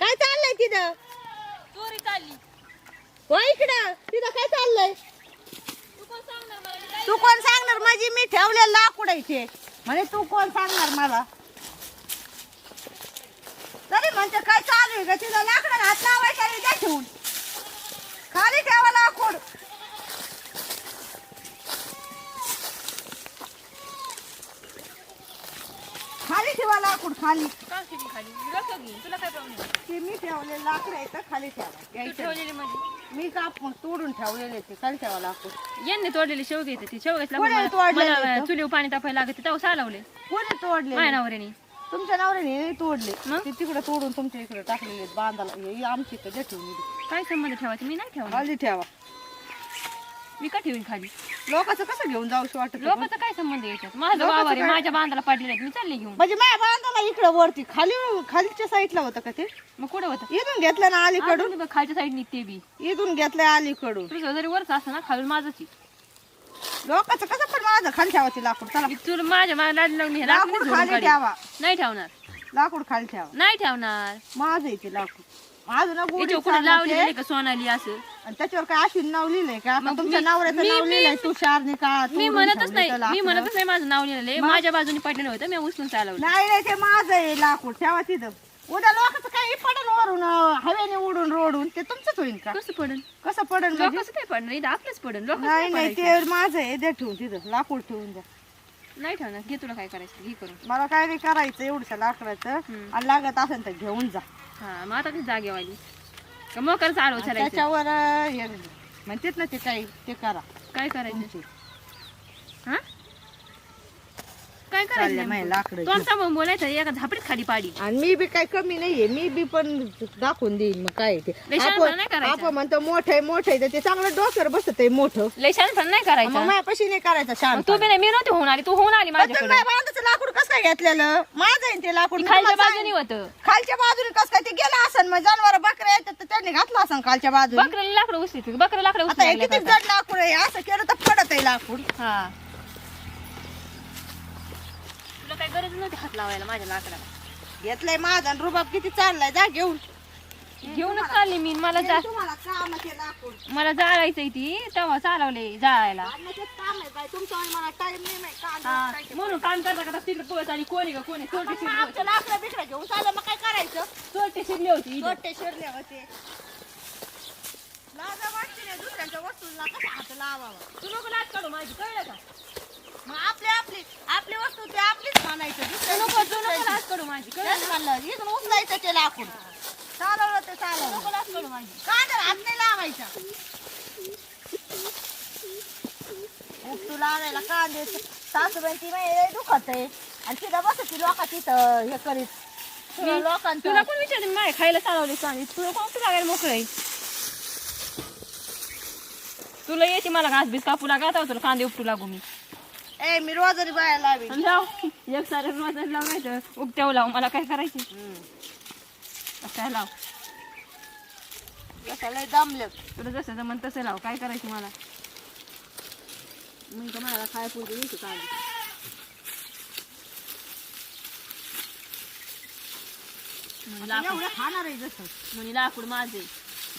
काय चाललंय तिथं? चोरी चालली. हो इकडं. तिथं काय चाललंय? तू कोण सांगणार माझी मी ठेवलेलं लाकूड इथे. म्हणजे तू कोण सांगणार मला? तरी म्हणते काय चालू आहे का तिथं लाकडाला हात लावायचा आणि द्या ठेवून. खाली ठेवा लाकूड खाली ठेवा लाकूड खाली. का खाली? मी रक्त घेईन तुला काय प्रॉब्लेम ते मी ठेवलेलं लाकूड आहे तर खाली ठेवा. तू घ्यायचं ठेवलेली माझी मी कापून तोडून ठेवलेले ते खाली ठेवा लाकूड यांनी तोडलेली शेवगे येते ती. तोडलेली मला इथं? चुलीवर पाणी तापायला लागते तेव्हा सालावले. कोणी तोडले माझ्या नवऱ्याने. तुमच्या नवऱ्याने नाही तोडले. मग? ते तिकडे तोडून तुमच्या इकडे टाकलेले आहेत बांधाला हे आमची इकडे ठेवून काय संबंध ठेवायचं? मी नाही ठेवणार खाली ठेवा. मी का ठेवीन खाली? लोकांचं कसं घेऊन जाऊशी वाटत होतं? लोकांचा काय संबंध याच्यात? माझं लोकांचं वावर आहे काय? माझ्या बांधाला पडलेले आहेत मी चालले घेऊन. म्हणजे माझ्या बांधाला इकडे वरती खाली खालीच्या साईडला होतं का ते? मग कुठं होतं? इथून घेतलं ना अलीकडून. अजून बघ, खालच्या साईड निघते बी. इथून घेतलंय अलीकडून. तुझं जरी वरच असतं ना खालून माझंच आहे. लोकांचं कसं पण माझं खाली ठेवायची लाकूड. चला. मी तुला माझ्या हे लाकूड लाकडं खाली झोडून काढीन. ठेवा. नाही ठेवणार. लाकूड खाली ठेवा. नाही ठेवणार. माझं ते लाकूड. गोडी याच्यावर. का सोनाली असं? आणि त्याच्यावर काय अश्विन नाव लिहिलंय का? मग तुमच्या मी- नवऱ्याचं मी- नाव मी- लिहिलंय तुषारने का मी म्हणतच नाही. मी. म्हणतच नाही माझं नाव लिहिलेलं? माझ्या बाजूने पडलेलं होतं. मी उचलून चालवलं. नाही नाही ते माझं आहे लाकूड. ठेवा तिथं. उद्या लोकांचं काही पडन वरून अं, हवेने उडून रोडून. ते तुमचंच होईल का? कसं पडन? कसं पडन म्हणजे? लोकांचं काय पडणार. इथं आपलंच पडन. लोक नाही नाही ते माझं आहे. द्या ठेवून तिथं. लाकूड ठेवून द्या. नाही ठेवणार. घे तुला काय करायचं घे करून. मला काय नाही करायचं एवढ्या लाकडाचं. हम्म. आणि लागत असेल तर घेऊन जा. हा मग आता ती जागेवाली. का मोकर चालव आणि चालायचं त्याच्यावर अं, हे म्हणतात ना ते काही ते करा. काय करायचं? तुमची. हा? काय करायचं तोंड सांभाळून बोलायचं एका झापडीत खाली पाडी. आणि मी बी काही कमी नाहीये मी बी पण दाखवून देईन मग काय ते. नाही आपण करायचा. आपण म्हणतो मोठं आहे मोठं आहे तर ते चांगलं डोक्यावर बसत आहे मोठं. लय पण नाही मग करायचं. माझ्यापाशी नाही करायचं शांत. तू बी नाही मी नव्हती होऊन आली तू होऊन आली माझ्याकडे. बांधाचं लाकूड कसं काय घेतलेलं? माझं आहे ते लाकूड. मी खालच्या तुम्हाला बाजूने सांग- होतं. खालच्या बाजूने कसं काय ते गेलं असन मग जनावर बकऱ्या येतात तर त्यांनी घातलं असन खालच्या बाजूने. बकऱ्याला लाकडं उचली बकऱ्या लाकडं आता हे उचली किती जड लाकूड आहे असं केलं तर पडत आहे लाकूड. हा. गरज नव्हती हात लावायला माझ्या लाकडाला घेतलंय माझा आणि रुबाब किती चाललाय? जा घेऊन. घेऊनच चालली मी मला जा तुम्हाला लाकूड मला जाळायचंय ती तेव्हा चालवले जाळायला. आणण्याचंच काम आहे बाई तुमच्या मला टाइम नाही माहीत. कांदा हा, काय ते- म्हणून काम करता करता तिकडे पोहोच आली. कोणी का कोणी? चोरटे मग शिरली आमचं लाकडं बिकडं घेऊन चाललं मग काय करायचं? चोरटे शिरली होती इथं. शिरले होते. लाजा वाटते नाही दुसऱ्यांच्या वस्तूंना कसा हात लावावा? तू नको लाच काढू माझी कळलं का? मग आपली आपली आपली वस्तू ते आपलीच मानायचं तू दुसऱ्याची नको दुसऱ्याची. लाच काढू माझी. कळलं? तेच म्हणलं इथून उचलायचं ते लाकूड. चालवलं ते चालवलं. नको लाच काढू माझी. कांद्याला हात नाही लावायचा. उपटू लावायला कांदे सासूबाई ती माहिती दुखत आहे. आणि तिथं बसत लोक तिथं हे करीत. मी- लोकांचं. तुला कोण विचारते माझ्या खायला चालवले सांग तुला कोण तू लागायला मोकळे तुला येते मला घास बीस कापू लागा तुला कांदे उपटू लागू मी. ए मी रोजरी बाया लावी लाव एक सारं रोज लावायचं. उपट्याव लाव मला काय करायचे? काय लाव? लय दमले तुला जसं जमन तसं लाव. काय करायचं मला? मी तर मला खाय पुरते येते म्हणे लाकूड. खाणार आहे जसं. म्हणे लाकूड माझे.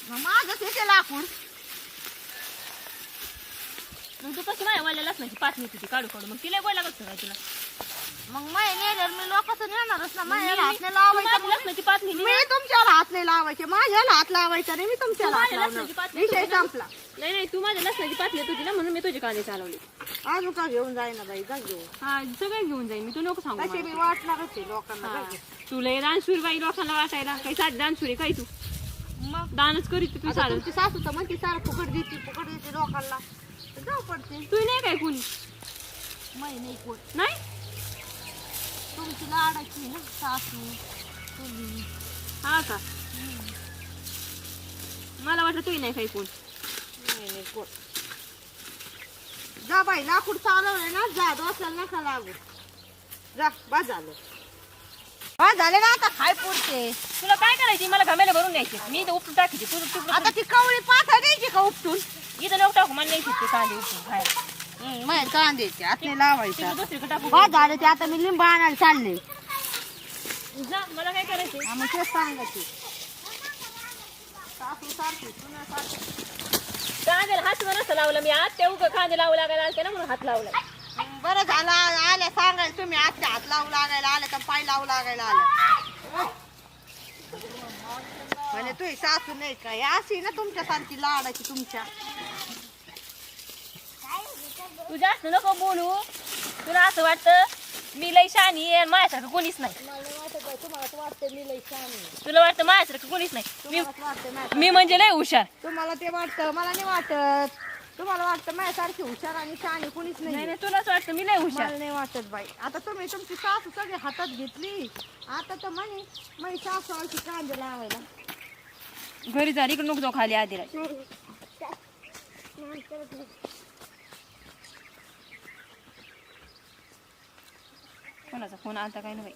मग माझंच येते लाकूड. मग तू कशी माझ्या वाल्या लसणाची पातळी तुझी काढू काढू. मग तिला गोय लागत काय तुला. मग माय नेल्यावर मी लोकांचं नेणारच ना माझ्या हात नाही तू लावायचं माझी लसणाची मी हात नाही लावायचे. माझ्याला हात लावायचा नाही मी तुमच्याला तू हात माझ्या लसणाची लावणार पातळी विषय तुझ्या- संपला. नाही नाही तू माझ्या लसणाची पातळी तुझी ना म्हणून मी तुझे कांदे चालवले. अजून का घेऊन जाईना बाई जा घेऊन. हा सगळे घेऊन जाईन मी तू नको सांगू तशी मला. मी वाटणारच आहे लोकांना. तुला बाई लोकांना वाटायला. काही साधी दानशूर आहे काय तू? मग? दानच करीत तू आता तुमची सासू तर म्हणते सारं फुकट देते फुकट देते लोकांना. तर जाऊ पडते. तू नाही काय कोणी? मै नाही कोण. नाही? तुमची लाडाची ना सासू तुम्ही. हा का? मला वाटलं तू नाही काही कोण. नाही नाही कोण. जा बाई लाकूड चालवलंय ना जा डोक्याला नका लागू. जा बा झालं. बा झाले ना आता खाय पुरते. तुला काय करायची? मला घामेला भरून द्यायची मी इथं उपटून टाकायची तू तू आता ती कवळी पाथा द्यायची का उपटून? इथं नको टाकू मला नाही कांदे खायला. नाही लावायचा. तिथं दुसरीकडे टाकू बा झाले ते आता मी लिंब आणायला चालले. जा मला काय करायचं आम्ही तेच सांगायचे. सासू सारखी सुनासारखी कांद्याला हात लावला मी आज उगं कांदे लावू लागायला आलते ना म्हणून हात लावला हं, बरं झालं आ- आल्या सांगायला तुम्ही आजच्या हात लावू लागायला आले का पाय लावू लागायला आले म्हणजे तुझी सासू नाही काय अशी ना तुमच्यासारखी लाडाची तुमच्या. तू जास्त नको बोलू. तुला असं वाटतं मी लई शानी आहे आणि माझ्यासारखं कोणीच नाही. तुम्हाला वाटतं मी लई छान तुला वाटतं माझ्यासारखं कोणीच नाही. मी वाटतं मी म्हणजे लय हुशार. तुम्हाला ते वाटतं मला नाही वाटत. तुम्हाला वाटतं माझ्यासारखी हुशार आणि शहाणी कुणीच नाही. नाही नाही तुलाच वाटतं मी लय हुशार. मला नाही वाटत बाई. आता तुम्ही तुमची सासू सगळी हातात घेतली. आता तर म्हणे माझी सासू आमची कांदे लावायला. घरी जा इकडे नको जाऊ खाली आधी कोणाचा फोन आलता काय नाही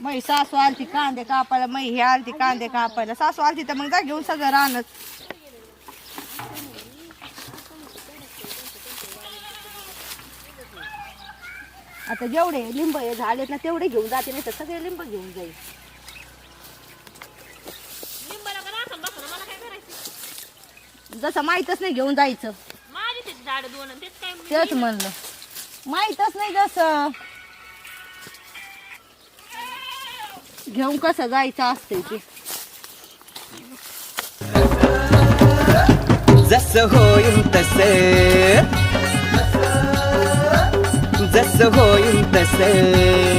मै सासू आलती कांदे कापायला मै हे आलती कांदे कापायला. सासू आलती तर मग जा घेऊन सगळं राहणच आता जेवढे लिंब हे झालेत ना तेवढे घेऊन जाते नाही तर सगळे लिंब घेऊन जाईल लिंबाला का नासन बसणं, मला काय करायचं जसं माहीतच नाही घेऊन जायचं. माझी ते झाड दोन आणि तेच काय तेच म्हणलं. माहीतच नाही जसं. घेऊन कसं जायचं असतंय ते. जसं होईन तसे. जसं होईन तसे.